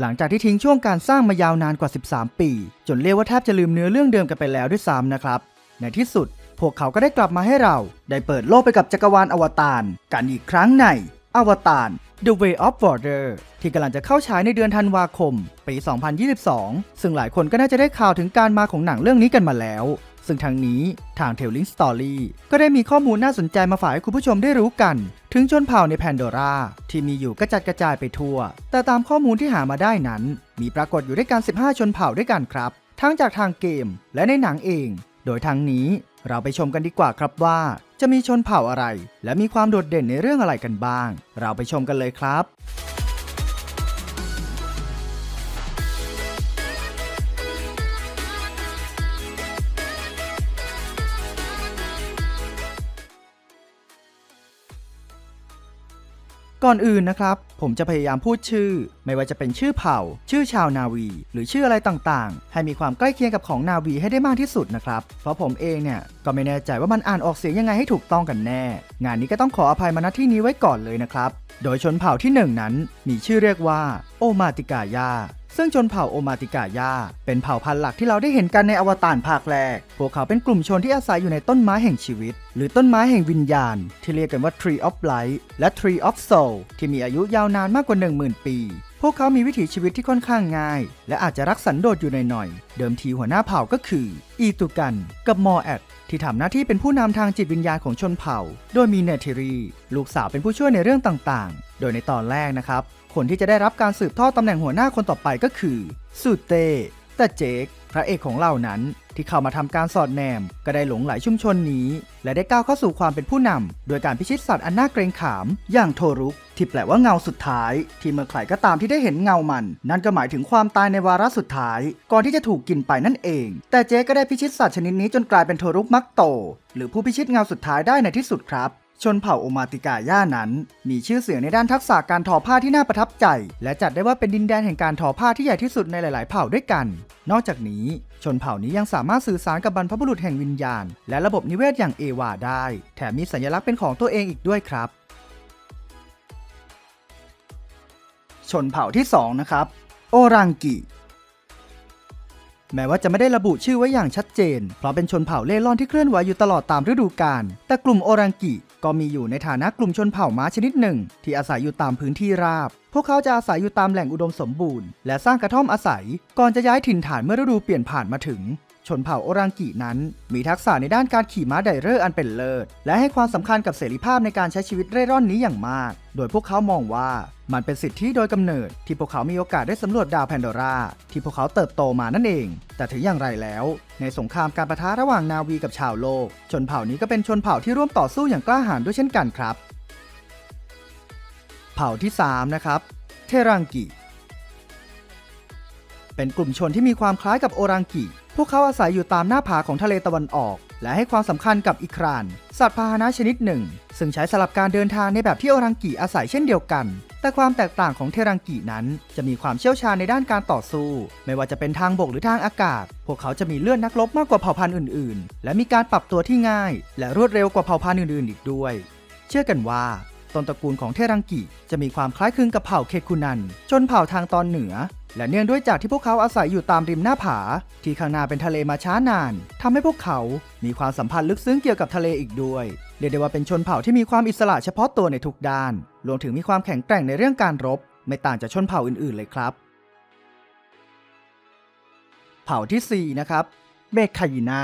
หลังจากที่ทิ้งช่วงการสร้างมายาวนานกว่า 13 ปี จนเรียกว่าแทบจะลืมเนื้อเรื่องเดิมกันไปแล้วด้วยซ้ำนะครับ ในที่สุด พวกเขาก็ได้กลับมาให้เรา ได้เปิดโลกไปกับจักรวาลอวตารกันอีกครั้งใน อวตาร The Way of Water ที่กำลังจะเข้าฉายในเดือนธันวาคม ปี 2022 ซึ่งหลายคนก็น่าจะได้ข่าวถึงการมาของหนังเรื่องนี้กันมาแล้ว ซึ่งทางนี้ทาง Telling Story ก็ได้มีข้อมูลน่าสนใจมาฝากให้คุณผู้ชมได้รู้กัน ถึงชนเผ่าในแพนโดราที่มีอยู่กระจัดกระจายไปทั่ว แต่ตามข้อมูลที่หามาได้นั้น มีปรากฏอยู่ด้วยกัน 15 ชนเผ่าด้วยกันครับ ทั้งจากทางเกมและในหนังเอง โดยทางนี้เราไปชมกันดีกว่าครับว่า จะมีชนเผ่าอะไร และมีความโดดเด่นในเรื่องอะไรกันบ้าง เราไปชมกันเลยครับ ก่อนอื่นนะครับ ผมจะพยายามพูดชื่อ ไม่ว่าจะเป็นชื่อเผ่า ชื่อชาวนาวี หรือชื่ออะไรต่างๆ ให้มีความใกล้เคียงกับของนาวีให้ได้มากที่สุดนะครับ เพราะผมเองเนี่ยก็ไม่แน่ใจว่ามันอ่านออกเสียงยังไงให้ถูกต้องกันแน่ งานนี้ก็ต้องขออภัยมาณที่นี้ไว้ก่อนเลยนะครับ โดยชนเผ่าที่หนึ่งนั้น มีชื่อเรียกว่า โอมาติกายาซึ่งชนเผ่าโอมาติกายา เป็นเผ่าพันธุ์หลักที่เราได้เห็นกันในอวตารภาคแรก พวกเขาเป็นกลุ่มชนที่อาศัยอยู่ในต้นไม้แห่งชีวิต หรือต้นไม้แห่งวิญญาณ ที่เรียกกันว่า Tree of Light และ Tree of Soul ที่มีอายุยาวนานมากกว่า 10,000 ปี พวกเขามีวิถีชีวิตที่ค่อนข้างง่าย และอาจจะรักสันโดษอยู่หน่อยๆ เดิมทีหัวหน้าเผ่าก็คือ อีตุกัน กับมอแอดที่ทำหน้าที่เป็นผู้นำทางจิตวิญญาณของชนเผ่า โดยมีเนทิรี ลูกสาวเป็นผู้ช่วยในเรื่องต่างๆ โดยในตอนแรกนะครับ คนที่จะได้รับการสืบทอดตำแหน่งหัวหน้าคนต่อไปก็คือสุเต แต่เจคพระเอกของเรานั้นที่เข้ามาทำการสอดแนม ก็ได้หลงไหลชุมชนนี้ และได้ก้าวเข้าสู่ความเป็นผู้นำโดยการพิชิตสัตว์อันน่าเกรงขาม อย่างโทรุก ที่แปลว่าเงาสุดท้าย ที่เมื่อใครก็ตามที่ได้เห็นเงามัน นั่นก็หมายถึงความตายในวาระสุดท้าย ก่อนที่จะถูกกินไปนั่นเอง แต่เจ๊ก็ได้พิชิตสัตว์ชนิดนี้จนกลายเป็นโทรุกมักโต หรือผู้พิชิตเงาสุดท้ายได้ในที่สุดครับ ชนเผ่าโอมาติกาย่านั้น มีชื่อเสียงในด้านทักษะการทอผ้าที่น่าประทับใจ และจัดได้ว่าเป็นดินแดนแห่งการทอผ้าที่ใหญ่ที่สุดในหลาย ๆ เผ่าด้วยกัน นอกจากนี้ ชนเผ่านี้ยังสามารถสื่อสารกับบรรพบุรุษแห่งวิญญาณ และระบบนิเวศอย่างเอวาได้ แถมมีสัญลักษณ์เป็นของตัวเองอีกด้วยครับ ชนเผ่าที่ 2 นะครับ โอรังกิแม้ว่าจะไม่ได้ระบุชื่อไว้อย่างชัดเจน เพราะเป็นชนเผ่าเล่ร่อนที่เคลื่อนไหวอยู่ตลอดตามฤดูกาล แต่กลุ่มโอรังกิ ก็มีอยู่ในฐานะกลุ่มชนเผ่าม้าชนิดหนึ่ง ที่อาศัยอยู่ตามพื้นที่ราบ พวกเขาจะอาศัยอยู่ตามแหล่งอุดมสมบูรณ์ และสร้างกระท่อมอาศัย ก่อนจะย้ายถิ่นฐานเมื่อฤดูเปลี่ยนผ่านมาถึง ชนเผ่าโอรังกินั้น มีทักษะในด้านการขี่ม้าไดเรอร์อันเป็นเลิศ และให้ความสำคัญกับเสรีภาพในการใช้ชีวิตเร่ร่อนนี้อย่างมาก โดยพวกเขามองว่ามันเป็นสิทธิโดยกำเนิด ที่พวกเขามีโอกาสได้สำรวจดาวแพนโดราที่พวกเขาเติบโตมานั่นเอง แต่ถึงอย่างไรแล้ว ในสงครามการประทะระหว่างนาวีกับชาวโลก ชนเผ่านี้ก็เป็นชนเผ่าที่ร่วมต่อสู้อย่างกล้าหาญด้วยเช่นกันครับ เผ่าที่ 3 นะครับ เทรังกิเป็นกลุ่มชนที่มีความคล้ายกับโอรังกิ พวกเขาอาศัยอยู่ตามหน้าผาของทะเลตะวันออก และให้ความสำคัญกับอีคราน สัตว์พาหนะชนิดหนึ่ง ซึ่งใช้สลับการเดินทางในแบบที่โอรังกิอาศัยเช่นเดียวกัน แต่ความแตกต่างของเทรังกินั้น จะมีความเชี่ยวชาญในด้านการต่อสู้ ไม่ว่าจะเป็นทางบกหรือทางอากาศ พวกเขาจะมีเลือดนักรบมากกว่าเผ่าพันธุ์อื่น ๆ และมีการปรับตัวที่ง่าย และรวดเร็วกว่าเผ่าพันธุ์อื่น ๆ อีกด้วย เชื่อกันว่า ต้นตระกูลของเทรังกิจะมีความคล้ายคลึงกับเผ่าเคคุนัน ชนเผ่าทางตอนเหนือ และเนื่องด้วยจากที่พวกเขาอาศัยอยู่ตามริมหน้าผา ที่ข้างหน้าเป็นทะเลมาช้านานทำให้พวกเขามีความสัมพันธ์ลึกซึ้งเกี่ยวกับทะเลอีกด้วยเรียกได้ว่าเป็นชนเผ่าที่มีความอิสระเฉพาะตัวในทุกด้าน รวมถึงมีความแข็งแกร่งในเรื่องการรบ ไม่ต่างจากชนเผ่าอื่นๆเลยครับ เผ่าที่4นะครับเมคคายินา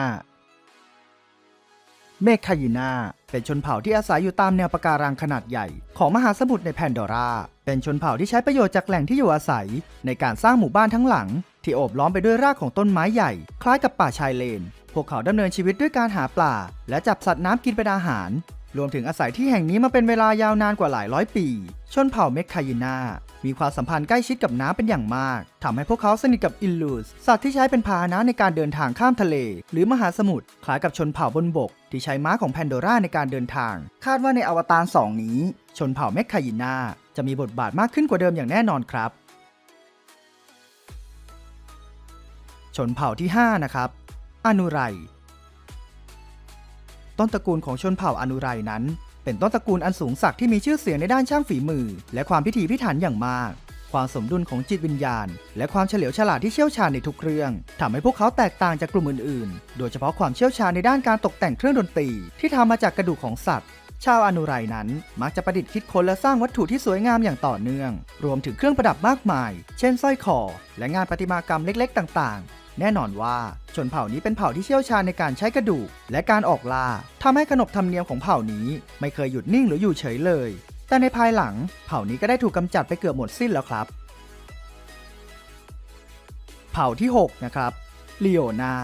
เมคคายินาเป็นชนเผ่าที่อาศัยอยู่ตามแนวปะการังขนาดใหญ่ ของมหาสมุทรในแพนโดราเป็นชนเผ่าที่ใช้ประโยชน์จากแหล่งที่อยู่อาศัย ในการสร้างหมู่บ้านทั้งหลัง ที่โอบล้อมไปด้วยรากของต้นไม้ใหญ่ คล้ายกับป่าชายเลน พวกเขาดำเนินชีวิตด้วยการหาปลาและจับสัตว์น้ำกินเป็นอาหาร รวมถึงอาศัยที่แห่งนี้มาเป็นเวลายาวนานกว่าหลายร้อยปี ชนเผ่าเมคคายินามีความสัมพันธ์ใกล้ชิดกับน้ำเป็นอย่างมากทำให้พวกเขาสนิทกับอิลลูสสัตว์ที่ใช้เป็นพาหนะในการเดินทางข้ามทะเล หรือมหาสมุทรคล้ายกับชนเผ่าบนบก ที่ใช้ม้าของแพนโดราในการเดินทาง คาดว่าในอวตารสองนี้ ชนเผ่าเมคคายินาจะมีบทบาทมากขึ้นกว่าเดิมอย่างแน่นอนครับ ชนเผ่าที่ 5 นะครับอนุไร ต้นตระกูลของชนเผ่าอนุไรนั้น เป็นต้นตระกูลอันสูงศักดิ์ที่มีชื่อเสียงในด้านช่างฝีมือ และความพิถีพิถันอย่างมาก ความสมดุลของจิตวิญญาณ และความเฉลียวฉลาดที่เชี่ยวชาญในทุกเรื่องทำให้พวกเขาแตกต่างจากกลุ่มอื่นๆ โดยเฉพาะความเชี่ยวชาญในด้านการตกแต่งเครื่องดนตรี ที่ทำมาจากกระดูกของสัตว์ชาวอนุไรนั้นมักจะประดิษฐ์คิดค้นและสร้างวัตถุที่สวยงามอย่างต่อเนื่อง รวมถึงเครื่องประดับมากมาย เช่นสร้อยคอ และงานประติมากรรมเล็ก ๆ ต่างๆ แน่นอนว่าชนเผ่านี้เป็นเผ่าที่เชี่ยวชาญในการใช้กระดูก และการออกล่าทำให้ขนบธรรมเนียมของเผ่านี้ ไม่เคยหยุดนิ่งหรืออยู่เฉยเลย แต่ในภายหลังเผ่านี้ก็ได้ถูกกำจัดไปเกือบหมดสิ้นแล้วครับ เผ่าที่ 6 นะครับลีโอนา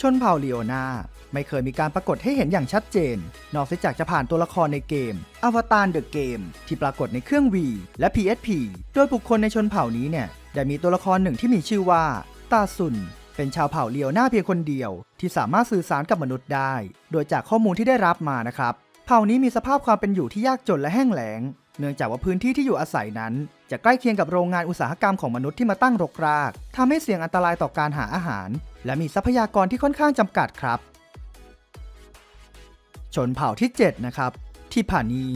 ชนเผ่าลีโอนา ไม่เคยมีการปรากฏให้เห็นอย่างชัดเจน นอกจากจะผ่านตัวละครในเกม Avatar The Game ที่ปรากฏในเครื่อง V และ PSP โดยบุคคลในชนเผ่านี้เนี่ยได้มีตัวละครหนึ่งที่มีชื่อว่า ตาซุน เป็นชาวเผ่าเลีโอนาเพียงคนเดียว ที่สามารถสื่อสารกับมนุษย์ได้ โดยจากข้อมูลที่ได้รับมานะครับ เผ่านี้มีสภาพความเป็นอยู่ที่ยากจนและแห้งแล้ง เนื่องจากว่าพื้นที่ที่อยู่อาศัยนั้น จะใกล้เคียงกับโรงงานอุตสาหกรรมของมนุษย์ที่มาตั้งรกรากทำให้เสี่ยงอันตรายต่อการหาอาหาร และมีทรัพยากรที่ค่อนข้างจำกัดครับ ชนเผ่าที่ 7 นะครับ ทิพานี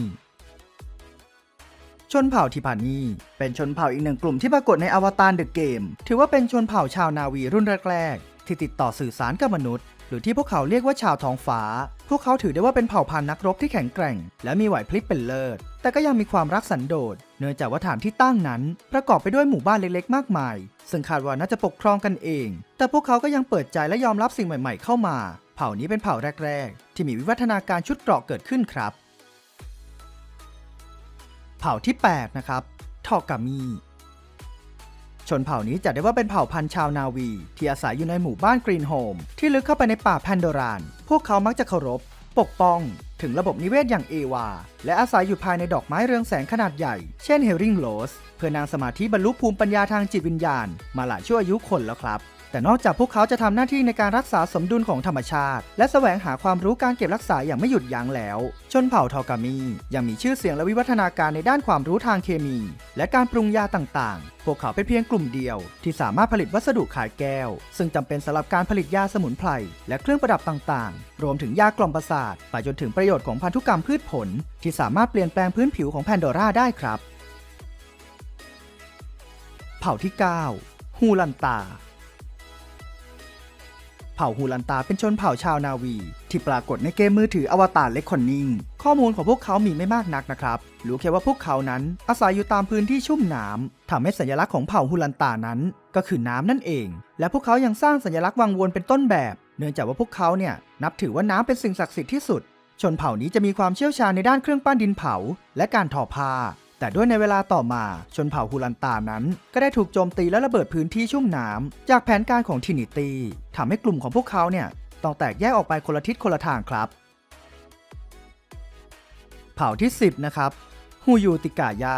ชนเผ่าทิพานี เป็นชนเผ่าอีกหนึ่งกลุ่มที่ปรากฏในอวตารเดอะเกม ถือว่าเป็นชนเผ่าชาวนาวีรุ่นแรกๆ ที่ติดต่อสื่อสารกับมนุษย์ หรือที่พวกเขาเรียกว่าชาวท้องฟ้า พวกเขาถือได้ว่าเป็นเผ่าพันธุ์นักรบที่แข็งแกร่ง และมีไหวพริบเป็นเลิศ แต่ก็ยังมีความรักสันโดษ เนื่องจากว่าฐานที่ตั้งนั้น ประกอบไปด้วยหมู่บ้านเล็กๆ มากมาย ซึ่งคาดว่าน่าจะปกครองกันเอง แต่พวกเขาก็ยังเปิดใจและยอมรับสิ่งใหม่ ๆ เข้ามา เผ่านี้เป็นเผ่าแรก ๆ ที่มีวิวัฒนาการชุดเกราะเกิดขึ้นครับ เผ่าที่ 8 นะครับทอกามีชนเผ่านี้จัดได้ว่าเป็นเผ่าพันธุ์ชาวนาวี ที่อาศัยอยู่ในหมู่บ้านกรีนโฮม ที่ลึกเข้าไปในป่าแพนโดราน พวกเขามักจะเคารพ ปกป้อง ถึงระบบนิเวศอย่างเอวา และอาศัยอยู่ภายในดอกไม้เรืองแสงขนาดใหญ่ เช่นเฮริงโ s สเพื่อนางสมาธิบรรลุภูมิปัญญาทางจิตวิญญาณ มาหลายชั่วอายุคนแล้วครับ แต่นอกจากพวกเขาจะทำหน้าที่ในการรักษาสมดุลของธรรมชาติ และแสวงหาความรู้การเก็บรักษาอย่างไม่หยุดยั้งแล้ว ชนเผ่าทอกามียังมีชื่อเสียงและวิวัฒนาการในด้านความรู้ทางเคมี และการปรุงยาต่างๆ พวกเขาเป็นเพียงกลุ่มเดียว ที่สามารถผลิตวัสดุขายแก้ว ซึ่งจำเป็นสำหรับการผลิตยาสมุนไพรและเครื่องประดับต่างๆ รวมถึงยากล่อมประสาทไปจนถึงประโยชน์ของพันธุกรรมพืชผล ที่สามารถเปลี่ยนแปลงพื้นผิวของแพนโดราได้ครับ เผ่าที่ 9 ฮูลันตา เผ่าฮูลันตาเป็นชนเผ่าชาวนาวี ที่ปรากฏในเกมมือถืออวตารเล็กคอนนิ่ง ข้อมูลของพวกเขามีไม่มากนักนะครับ รู้แค่ว่าพวกเขานั้นอาศัยอยู่ตามพื้นที่ชุ่มน้ำทำให้สัญลักษณ์ของเผ่าฮูลันตานั้น ก็คือน้ำนั่นเอง และพวกเขายังสร้างสัญลักษณ์วังวนเป็นต้นแบบ เนื่องจากว่าพวกเขาเนี่ยนับถือว่าน้ำเป็นสิ่งศักดิ์สิทธิ์ที่สุด ชนเผ่านี้จะมีความเชี่ยวชาญในด้านเครื่องปั้นดินเผา และการทอผ้า แต่ด้วยในเวลาต่อมาชนเผ่าฮูลันตานั้น ก็ได้ถูกโจมตีและระเบิดพื้นที่ชุ่มน้ำจากแผนการของทินิตีทำให้กลุ่มของพวกเขาเนี่ยต้องแตกแยกออกไปคนละทิศคนละทางครับ เผ่าที่ 10 นะครับฮูยูติกายา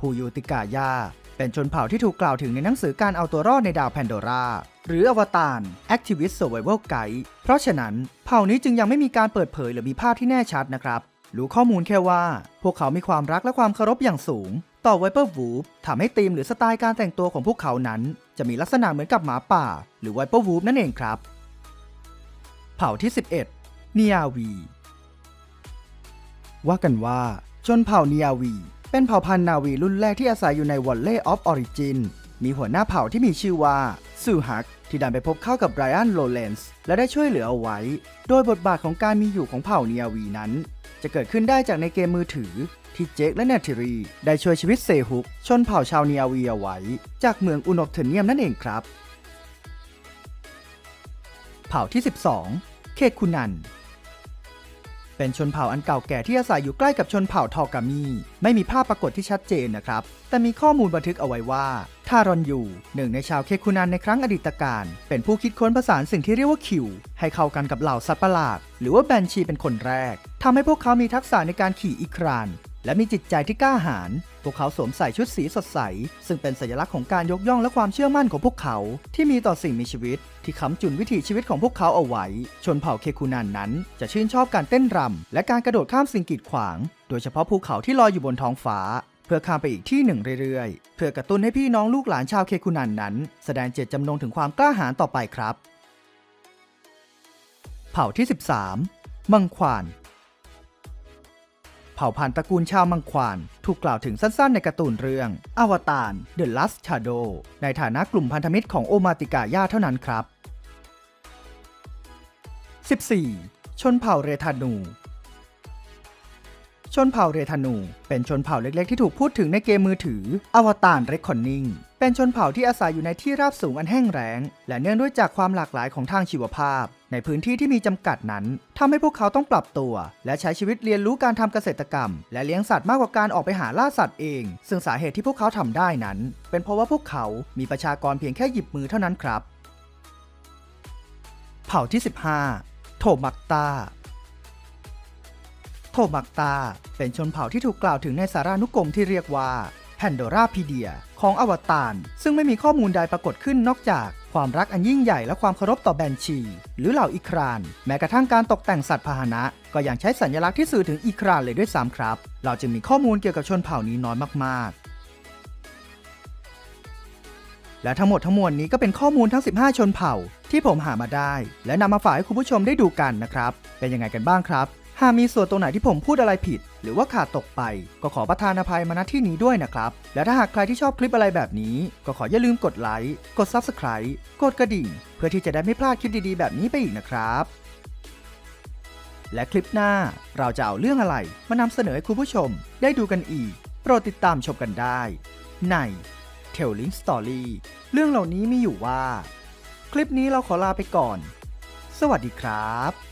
ฮูยูติกายาเป็นชนเผ่าที่ถูกกล่าวถึงในหนังสือการเอาตัวรอดในดาวแพนโดราหรืออวตาร Activist Survival Guide เพราะฉะนั้น เผ่านี้จึงยังไม่มีการเปิดเผยหรือมีภาพที่แน่ชัดนะครับ รู้ข้อมูลแค่ว่า พวกเขามีความรักและความเคารพอย่างสูง ต่อไวเปอร์วูฟทำให้ธีมหรือสไตล์การแต่งตัวของพวกเขานั้น จะมีลักษณะเหมือนกับหมาป่า หรือไวเปอร์วูฟนั่นเองครับ เผ่าที่ 11เนียวีว่ากันว่าชนเผ่าเนียวี เป็นเผ่าพันธุ์นาวีรุ่นแรกที่อาศัยอยู่ในวอลเล่ออฟออริจิน มีหัวหน้าเผ่าที่มีชื่อว่าซูฮักที่ดันไปพบเข้ากับไบรอันโรเลนส์และได้ช่วยเหลือเอาไว้ โดยบทบาทของการมีอยู่ของเผ่าเนียวีนั้น จะเกิดขึ้นได้จากในเกมมือถือ ที่เจคและเนทริรีได้ช่วยชีวิตเซฮุกชนเผ่าชาวเนียวีเอาไว้ จากเมืองอุนบเทเนียมนั่นเองครับ เผ่าที่ 12เคคุนัน เป็นชนเผ่าอันเก่าแก่ที่อาศัยอยู่ใกล้กับชนเผ่าทอกามีไม่มีภาพปรากฏที่ชัดเจนนะครับ แต่มีข้อมูลบันทึกเอาไว้ว่าทารอนยูหนึ่งในชาวเคคุนันในครั้งอดีตการ เป็นผู้คิดค้นผสานสิ่งที่เรียกว่าคิว ให้เข้ากันกับเหล่าสัตว์ประหลาด หรือว่าแบนชีเป็นคนแรกทำให้พวกเขามีทักษะในการขี่อีคราน และมีจิตใจที่กล้าหาญ พวกเขาสวมใส่ชุดสีสดใส ซึ่งเป็นสัญลักษณ์ของการยกย่องและความเชื่อมั่นของพวกเขา ที่มีต่อสิ่งมีชีวิต ที่ค้ำจุนวิถีชีวิตของพวกเขาเอาไว้ ชนเผ่าเคคูนันนั้น จะชื่นชอบการเต้นรำและการกระโดดข้ามสิ่งกีดขวาง โดยเฉพาะภูเขาที่ลอยอยู่บนท้องฟ้าเพื่อข้ามไปอีกที่หนึ่งเรื่อยๆ เพื่อกระตุ้นให้พี่น้องลูกหลานชาวเคคูนันนั้น แสดงเจตจำนงถึงความกล้าหาญต่อไปครับ เผ่าที่ 13 มังควาน เผ่าพันธุ์ตระกูลชาวมังควาน ถูกกล่าวถึงสั้นๆในการ์ตูนเรื่อง อวตาร The Last Shadow ในฐานะกลุ่มพันธมิตรของโอมาติกาย่าเท่านั้นครับ 14. ชนเผ่าเรธานู ชนเผ่าเรธานู เป็นชนเผ่าเล็กๆ ที่ถูกพูดถึงในเกมมือถือ อวตารเรคคอนนิงเป็นชนเผ่าที่อาศัยอยู่ในที่ราบสูงอันแห้งแล้ง และเนื่องด้วยจากความหลากหลายของทางชีวภาพ ในพื้นที่ที่มีจำกัดนั้นทำให้พวกเขาต้องปรับตัว และใช้ชีวิตเรียนรู้การทำเกษตรกรรม และเลี้ยงสัตว์มากกว่าการออกไปหาล่าสัตว์เอง ซึ่งสาเหตุที่พวกเขาทำได้นั้น เป็นเพราะว่าพวกเขามีประชากรเพียงแค่หยิบมือเท่านั้นครับ เผ่าที่ 15 โทมักตาโทมักตา เป็นชนเผ่าที่ถูกกล่าวถึงในสารานุกรมที่เรียกว่าแพนโดราพีเดีย ของอวตารซึ่งไม่มีข้อมูลใดปรากฏขึ้นนอกจากความรักอันยิ่งใหญ่และความเคารพต่อแบนชี หรือเหล่าอีคราน แม้กระทั่งการตกแต่งสัตว์พาหนะ ก็ยังใช้สัญลักษณ์ที่สื่อถึงอีครานเลยด้วยซ้ำครับ เราจึงมีข้อมูลเกี่ยวกับชนเผ่านี้น้อยมากๆ และทั้งหมดทั้งมวลนี้ก็เป็นข้อมูลทั้ง 15 ชนเผ่า ที่ผมหามาได้ และนำมาฝากให้คุณผู้ชมได้ดูกันนะครับ เป็นยังไงกันบ้างครับ หากมีส่วนตรงไหนที่ผมพูดอะไรผิด หรือว่าขาดตกไป ก็ขอประทานอภัยมาณที่นี้ด้วยนะครับ และถ้าหากใครที่ชอบคลิปอะไรแบบนี้ ก็ขออย่าลืมกดไลค์ กด Subscribe กดกระดิ่ง เพื่อที่จะได้ไม่พลาดคลิปดีๆ แบบนี้ไปอีกนะครับ และคลิปหน้าเราจะเอาเรื่องอะไรมานำเสนอให้คุณผู้ชม ได้ดูกันอีก โปรดติดตามชมกันได้ ใน Telling Story เรื่องเหล่านี้มีอยู่ว่า คลิปนี้เราขอลาไปก่อน สวัสดีครับ